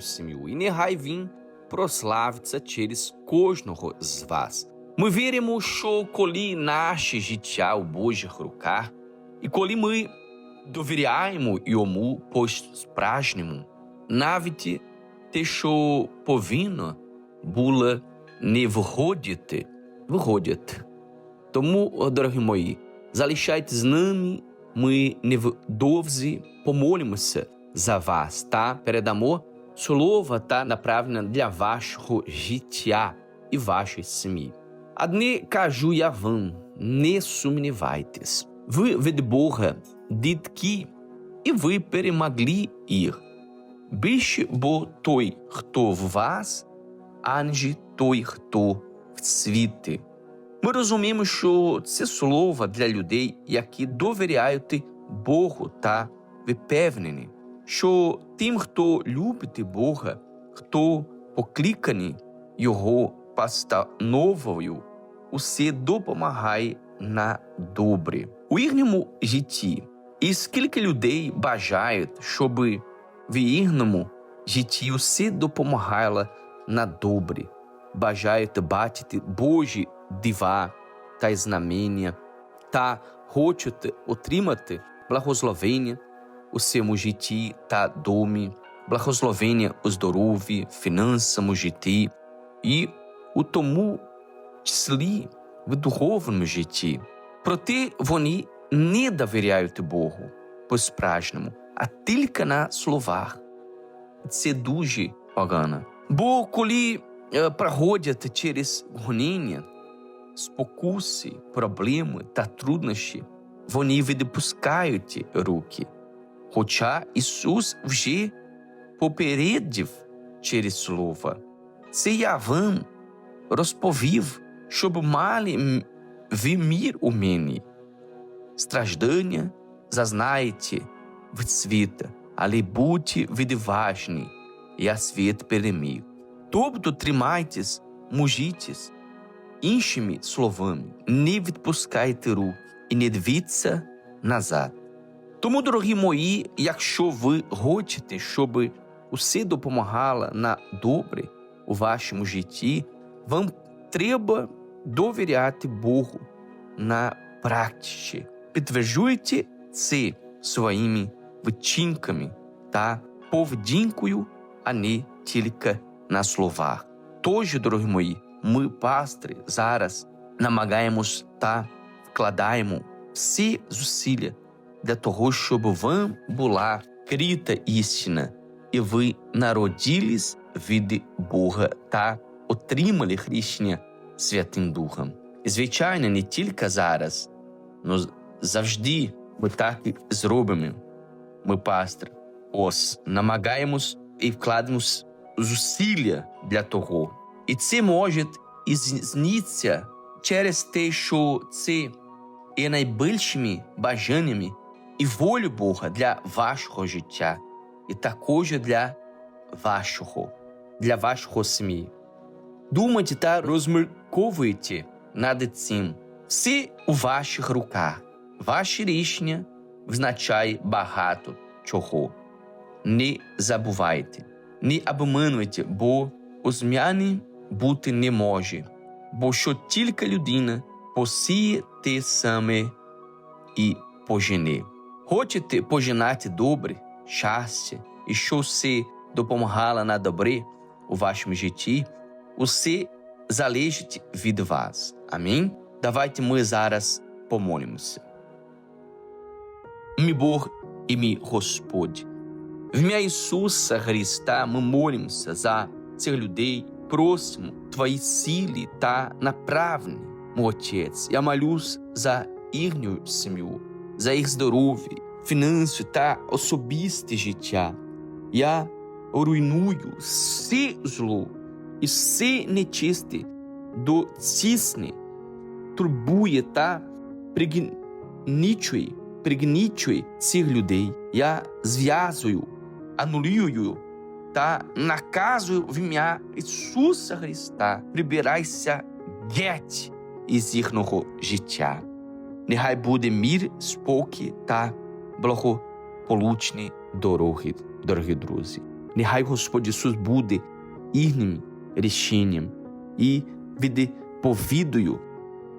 Сім'ю. І нехай Він прославиться через кожного з вас. Ми віримо, що коли наше життя у Божих руках, і коли ми довіряємо йому по-справжньому, навіть те, що повинно було не виходити, виходять. Тому, дорогі мої, залишайтесь з нами, ми невдовзі помолимося за вас та передамо слово та направлення для вашого життя і вашої сім'ї. Одне кажу я вам, не сумнівайтесь. Ви від Бога дітки, і ви перемогли їх. Більше бо той, хто в вас, аніж той, хто в світі. Ми розуміємо, що це слово для людей, які довіряють Богу та впевнені, що тим, хто любить Бога, хто покликаний Його постановою, усе допомагає на добре. У їхньому житті і скільки людей бажають, щоб в їхньому житті усе допомагало на добре, бажають бачити Божі дива та й знамення, та хочуть отримати благословення у своєму житті та домі, благословення у здоров'ї, фінансовому житті і у тому числі в духовному житті. Проте вони не довіряють Богу по-справжньому, а тільки на словах. Це дуже погано. Бо коли е, проходять через гоніння, спокуси, проблеми та труднощі, вони відпускають руки. Хоча Ісус вже попередив через Слово. Це я вам розповів, щоб мали ви мір у мені. Страждання зазнаєте від світа, але будьте відважні, я світ переміг. Тобто тримайтесь, мужітесь, іншими словами, не відпускайте рук і не дивіться назад. Тому, дорогі мої, якщо ви хочете, щоб усе допомагало на добре у вашому житті, вам треба довіряти Богу на практиці. Підтверджуйте це своїми вчинками та поведінкою, а не тільки на словах. Тож, дорогі мої, ми, пастори, зараз намагаємось та вкладаємо всі зусилля для того, щоб вам була крита істина, і ви народились від Бога та отримали хрещення Святим Духом. І, звичайно, не тільки зараз, але завжди ми так і зробимо. Ми, пастор, ось намагаємось і вкладемо зусилля для того. І це може і зніться через те, що це є найбільшими бажаннями і волю Бога для вашого життя, і також для вашого, для вашого сім'ї. Думайте та розмірковуйте над цим. Все у ваших руках. Ваші рішення визначає багато чого. Не забувайте, не обмануйте, бо у зміни бути не може. Бо що тільки людина посіє те саме і пожене. Хочете пожинати добре, щастя і що все допомагало на добре у вашому житті, усе залежить від вас. Амінь. Давайте ми зараз помолимося. Мій Бог і мій Господь. В ім'я Ісуса Христа ми молимося за цих людей, просимо Твої сили та направлення, мій Отець. Я молюсь за їхню сім'ю, за їх здоров'я, фінанси та особисте життя. Я руйную все зло і все нечисте до цісне, турбує та пригнічує, пригнічує цих людей. Я зв'язую, анулюю та наказую в ім'я Ісуса Христа. Прибирайся геть із їхнього життя. Нехай буде мір, спокій та благополучні дороги, дорогі друзі. Нехай Господь Ісус буде їхнім рішенням і відповідаю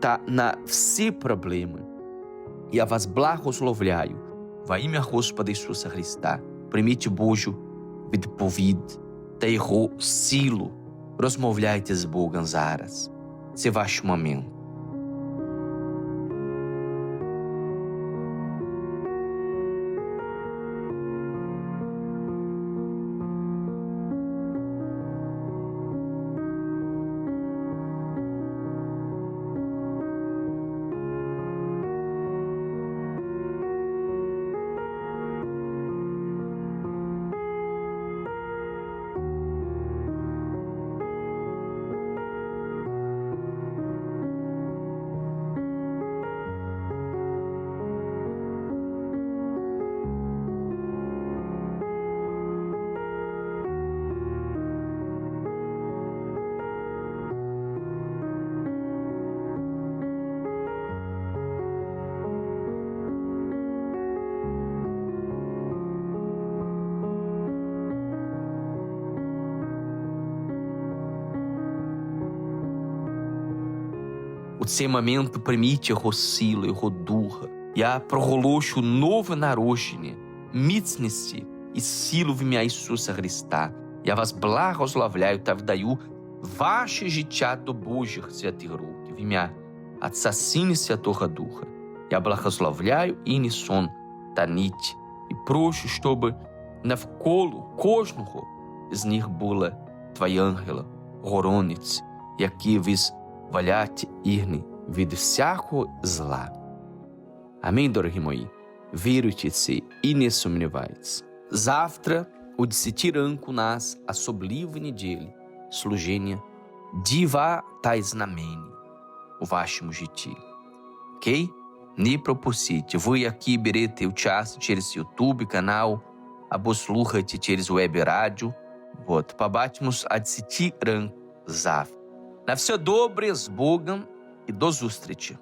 та на всі проблеми. Я вас благословляю во ім'я Господа Ісуса Христа. Прийміть Божу відповідь та Його силу. Розмовляйте з Богом зараз. Це ваш момент. Цей момент прийміть його духа. Я проголошу нове народження, міцності і силу в ім'я Ісуса Христа. Я вас благословляю та вдаю ваше життя до Божих святих рук в ім'я Отця Сина Святого Духа. Я благословляю і сон та ніч і прошу, щоб навколо кожного з них були твої ангели, горонець, які визволять їх від всякого зла. Амінь, дорогі мої. Віруйте це і не сумнівайтеся. Завтра, о 10 ранку, у нас особливі неділі служіння дива та знамені у вашому житті. Окей? Не пропустіть. Ви, які берете участь через YouTube канал або слухаєте через веб-радіо. Вот, побачимось о 10 ранку завтра. На все добре з Богом і до зустрічі!